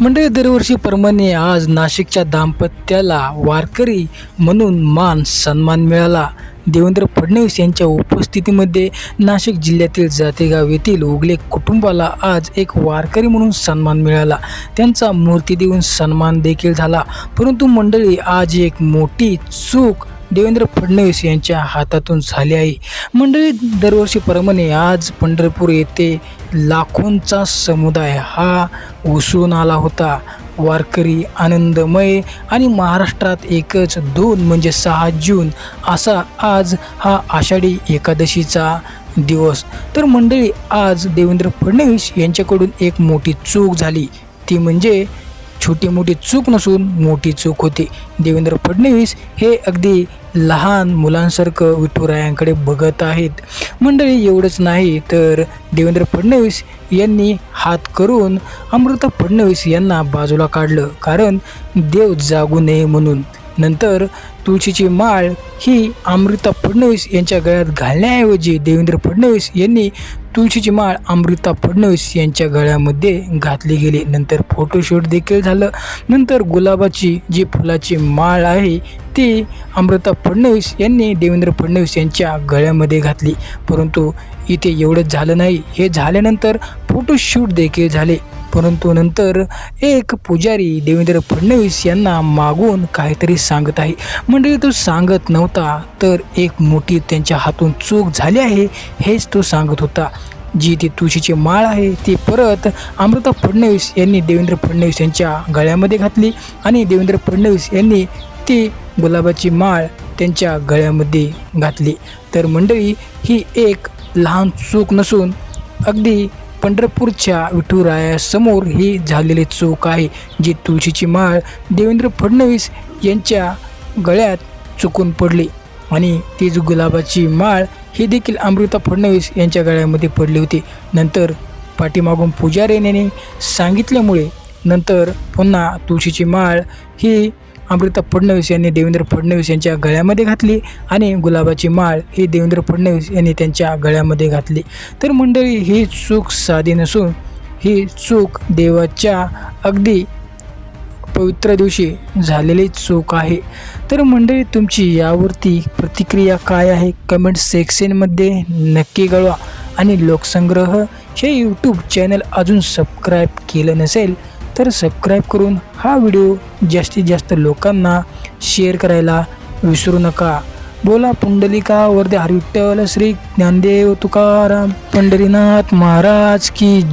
मंडळी दरवर्षीप्रमाणे आज नाशिकच्या दाम्पत्याला वारकरी म्हणून मान सन्मान मिळाला. देवेंद्र फडणवीस यांच्या उपस्थितीमध्ये नाशिक जिल्ह्यातील जातेगाव येथील उगले कुटुंबाला आज एक वारकरी म्हणून सन्मान मिळाला. त्यांचा मूर्ती देऊन सन्मान देखील झाला. परंतु मंडळी आज एक मोठी चूक देवेंद्र फडणवीस यांच्या हातातून झाली आहे. मंडळी दरवर्षीप्रमाणे आज पंढरपूर येथे लाखोंचा समुदाय हा उसळून आला होता. वारकरी आनंदमय आणि महाराष्ट्रात एकच दोन म्हणजे सहा जून असा आज हा आषाढी एकादशीचा दिवस. तर मंडळी आज देवेंद्र फडणवीस यांच्याकडून एक मोठी चूक झाली. ती म्हणजे छोटी मोठी चूक नसून मोठी चूक होती. देवेंद्र फडणवीस हे अगदी लहान मुलांसारखं विठुरायांकडे बघत आहेत. मंडळी एवढंच नाही तर देवेंद्र फडणवीस यांनी हात करून अमृता फडणवीस यांना बाजूला काढलं. कारण देव जागू नये म्हणून. नंतर तुळशीची माळ ही अमृता फडणवीस यांच्या गळ्यात घालण्याऐवजी देवेंद्र फडणवीस यांनी तुळशीची माळ अमृता फडणवीस यांच्या गळ्यामध्ये घातली गेली. नंतर फोटोशूट देखील झालं. नंतर गुलाबाची जी फुलाची माळ आहे ती अमृता फडणवीस यांनी देवेंद्र फडणवीस यांच्या गळ्यामध्ये घातली. परंतु इथे एवढंच झालं नाही. हे झाल्यानंतर फोटोशूट देखील झाले. परंतु नंतर एक पुजारी देवेंद्र फडणवीस यांना मागून काहीतरी सांगत आहे. मंडळी तो सांगत नव्हता तर एक मोठी त्यांच्या हातून चूक झाली आहे हेच तो सांगत होता. जी ती तुळशीची माळ आहे ती परत अमृता फडणवीस यांनी देवेंद्र फडणवीस यांच्या गळ्यामध्ये घातली आणि देवेंद्र फडणवीस यांनी ती गुलाबाची माळ त्यांच्या गळ्यामध्ये घातली. तर मंडळी ही एक लहान चूक नसून अगदी पंढरपूरच्या विठुरायासमोर ही झालेली चूक आहे जी तुळशीची माळ देवेंद्र फडणवीस यांच्या गळ्यात चुकून पडली. आणि तीच गुलाबाची माळ ही देखील अमृता फडणवीस यांच्या गळ्यामध्ये पडली होती. नंतर पाठीमागून पुजारीने सांगितल्यामुळे नंतर पुन्हा तुळशीची माळ ही अमृता फडणवीस यांनी देवेंद्र फडणवीस यांच्या गळ्यामध्ये घातली आणि गुलाबाची माळ ही देवेंद्र फडणवीस यांनी त्यांच्या गळ्यामध्ये घातली. तर मंडळी ही चूक साधी नसून ही चूक देवाच्या अगदी पवित्र दिवशी झालेली चूक आहे. तर मंडळी तुमची यावरती प्रतिक्रिया काय आहे? कमेंट सेक्शनमध्ये नक्की कळवा. आणि लोकसंग्रह हे यूट्यूब चॅनल अजून सबस्क्राईब केलं नसेल तर सबस्क्राईब करून हा व्हिडिओ जास्तीत जास्त लोकांना शेअर करायला विसरू नका. बोला पुंडलिका वर्धे हरिविठ्ठल श्री ज्ञानदेव तुकाराम पंढरीनाथ महाराज की जय.